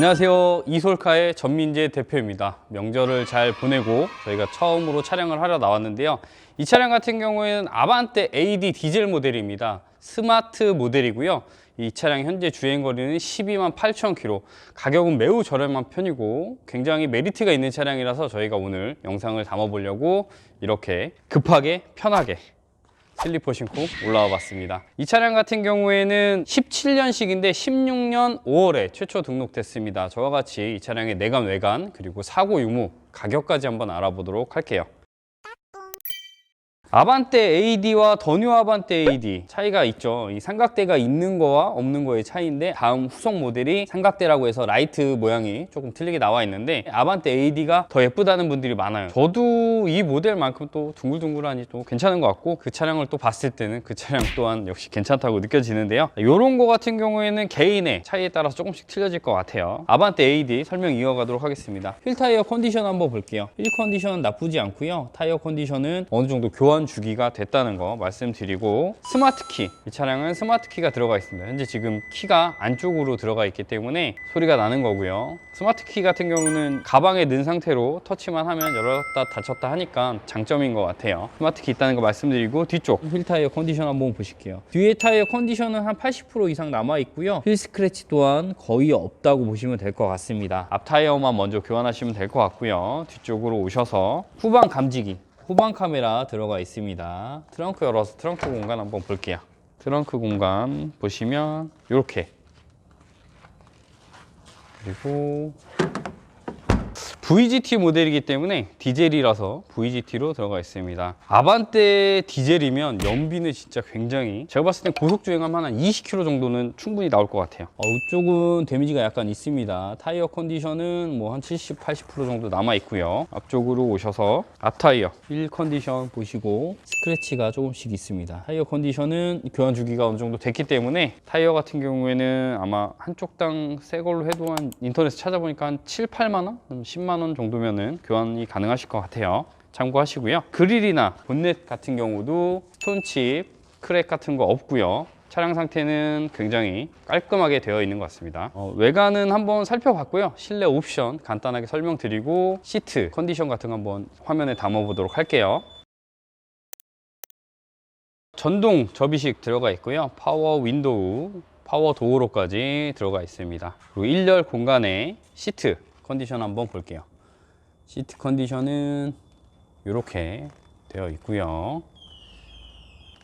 안녕하세요. 이솔카의 전민재 대표입니다. 명절을 잘 보내고 저희가 처음으로 차량을 하러 나왔는데요. 이 차량 같은 경우에는 아반떼 AD 디젤 모델입니다. 스마트 모델이고요. 이 차량 현재 주행 거리는 12만 8천 킬로. 가격은 매우 저렴한 편이고 굉장히 메리트가 있는 차량이라서 저희가 오늘 영상을 담아보려고 이렇게 급하게 편하게 슬리퍼 신고 올라와 봤습니다. 이 차량 같은 경우에는 17년식인데 16년 5월에 최초 등록됐습니다. 저와 같이 이 차량의 내관, 외관, 그리고 사고 유무, 가격까지 한번 알아보도록 할게요. 아반떼 AD와 더뉴 아반떼 AD 차이가 있죠. 이 삼각대가 있는 거와 없는 거의 차이인데 다음 후속 모델이 삼각대라고 해서 라이트 모양이 조금 틀리게 나와 있는데 아반떼 AD가 더 예쁘다는 분들이 많아요. 저도 이 모델만큼 또 둥글둥글하니 또 괜찮은 것 같고 그 차량을 또 봤을 때는 그 차량 또한 역시 괜찮다고 느껴지는데요. 이런 거 같은 경우에는 개인의 차이에 따라서 조금씩 틀려질 것 같아요. 아반떼 AD 설명 이어가도록 하겠습니다. 휠 타이어 컨디션 한번 볼게요. 휠 컨디션 나쁘지 않고요. 타이어 컨디션은 어느 정도 교환 주기가 됐다는 거 말씀드리고 스마트 키. 이 차량은 스마트 키가 들어가 있습니다. 현재 지금 키가 안쪽으로 들어가 있기 때문에 소리가 나는 거고요. 스마트 키 같은 경우는 가방에 넣은 상태로 터치만 하면 열었다 닫혔다 하니까 장점인 것 같아요. 스마트 키 있다는 거 말씀드리고 뒤쪽 휠 타이어 컨디션 한번 보실게요. 뒤에 타이어 컨디션은 한 80% 이상 남아 있고요. 휠 스크래치 또한 거의 없다고 보시면 될 것 같습니다. 앞 타이어만 먼저 교환하시면 될 것 같고요. 뒤쪽으로 오셔서 후방 감지기 후방 카메라 들어가 있습니다. 트렁크 열어서 트렁크 공간 한번 볼게요. 트렁크 공간 보시면 이렇게 그리고 VGT 모델이기 때문에 디젤이라서 VGT로 들어가 있습니다. 아반떼 디젤이면 연비는 진짜 굉장히 제가 봤을 땐 고속 주행하면 한 20km 정도는 충분히 나올 것 같아요. 어, 이쪽은 데미지가 약간 있습니다. 타이어 컨디션은 뭐 한 70, 80% 정도 남아 있고요. 앞쪽으로 오셔서 앞 타이어 휠 컨디션 보시고 스크래치가 조금씩 있습니다. 타이어 컨디션은 교환 주기가 어느 정도 됐기 때문에 타이어 같은 경우에는 아마 한쪽당 새 걸로 해도 한 인터넷 찾아보니까 한 7, 8만 원, 10만 원 정도면은 교환이 가능하실 것 같아요. 참고하시고요. 그릴이나 본넷 같은 경우도 스톤칩, 크랙 같은 거 없고요. 차량 상태는 굉장히 깔끔하게 되어 있는 것 같습니다. 어, 외관은 한번 살펴봤고요. 실내 옵션 간단하게 설명드리고 시트 컨디션 같은 거 한번 화면에 담아 보도록 할게요. 전동 접이식 들어가 있고요. 파워 윈도우, 파워 도어로까지 들어가 있습니다. 그리고 1열 공간에 시트 컨디션 한번 볼게요. 시트 컨디션은 이렇게 되어 있고요.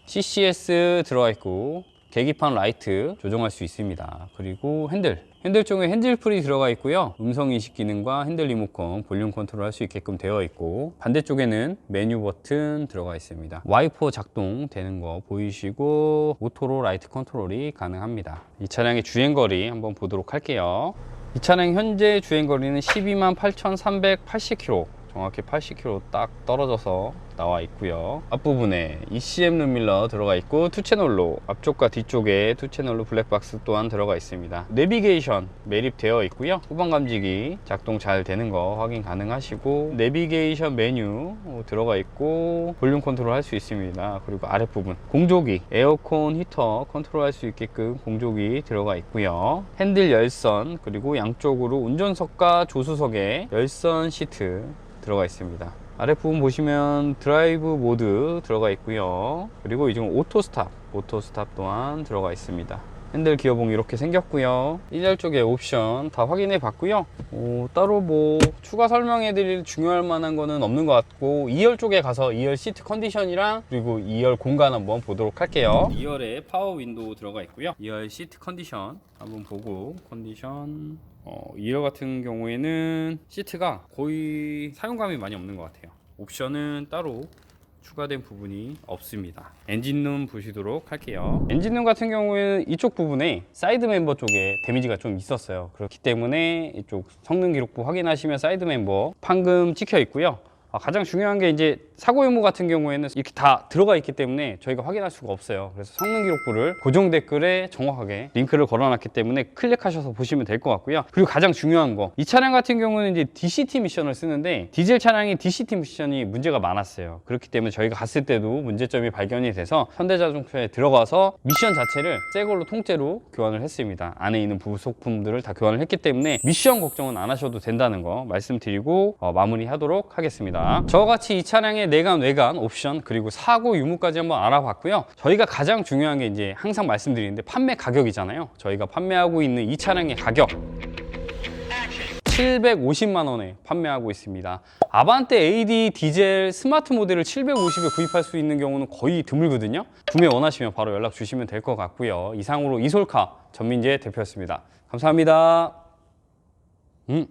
CCS 들어가 있고 계기판 라이트 조정할 수 있습니다. 그리고 핸들 핸들 쪽에 핸들풀이 들어가 있고요. 음성 인식 기능과 핸들 리모컨, 볼륨 컨트롤 할 수 있게끔 되어 있고 반대쪽에는 메뉴 버튼 들어가 있습니다. 와이퍼 작동 되는 거 보이시고 오토로 라이트 컨트롤이 가능합니다. 이 차량의 주행 거리 한번 보도록 할게요. 이 차량 현재 주행 거리는 12만 8,380km. 정확히 80km 딱 떨어져서 나와 있고요. 앞부분에 ECM 룸밀러 들어가 있고 투 채널로 앞쪽과 뒤쪽에 투 채널로 블랙박스 또한 들어가 있습니다. 내비게이션 매립되어 있고요. 후방 감지기 작동 잘 되는 거 확인 가능하시고 내비게이션 메뉴 들어가 있고 볼륨 컨트롤 할 수 있습니다. 그리고 아랫부분 공조기 에어컨 히터 컨트롤 할 수 있게끔 공조기 들어가 있고요. 핸들 열선 그리고 양쪽으로 운전석과 조수석에 열선 시트 들어가 있습니다. 아랫부분 보시면 드라이브 모드 들어가 있고요. 그리고 이중 오토 스탑, 오토 스탑 또한 들어가 있습니다. 핸들 기어봉 이렇게 생겼고요. 1열 쪽에 옵션 다 확인해 봤고요. 어, 따로 뭐 추가 설명해 드릴 중요할 만한 거는 없는 것 같고 2열 쪽에 가서 2열 시트 컨디션이랑 그리고 2열 공간 한번 보도록 할게요. 2열에 파워 윈도우 들어가 있고요. 2열 시트 컨디션 한번 보고 컨디션 어, 2열 같은 경우에는 시트가 거의 사용감이 많이 없는 것 같아요. 옵션은 따로 추가된 부분이 없습니다. 엔진룸 보시도록 할게요. 엔진룸 같은 경우에는 이쪽 부분에 사이드 멤버 쪽에 데미지가 좀 있었어요. 그렇기 때문에 이쪽 성능 기록부 확인하시면 사이드 멤버 판금 찍혀 있고요. 아, 가장 중요한 게 이제 사고 유무 같은 경우에는 이렇게 다 들어가 있기 때문에 저희가 확인할 수가 없어요. 그래서 성능 기록부를 고정 댓글에 정확하게 링크를 걸어놨기 때문에 클릭하셔서 보시면 될 것 같고요. 그리고 가장 중요한 거, 이 차량 같은 경우는 이제 DCT 미션을 쓰는데 디젤 차량이 DCT 미션이 문제가 많았어요. 그렇기 때문에 저희가 갔을 때도 문제점이 발견이 돼서 현대자동차에 들어가서 미션 자체를 새 걸로 통째로 교환을 했습니다. 안에 있는 부속품들을 다 교환을 했기 때문에 미션 걱정은 안 하셔도 된다는 거 말씀드리고 어, 마무리하도록 하겠습니다. 저와 같이 이 차량의 내관, 외관, 옵션 그리고 사고 유무까지 한번 알아봤고요. 저희가 가장 중요한 게 이제 항상 말씀드리는데 판매 가격이잖아요. 저희가 판매하고 있는 이 차량의 가격 750만 원에 판매하고 있습니다. 아반떼 AD 디젤 스마트 모델을 750에 구입할 수 있는 경우는 거의 드물거든요. 구매 원하시면 바로 연락 주시면 될 것 같고요. 이상으로 이솔카 전민재 대표였습니다. 감사합니다. 음.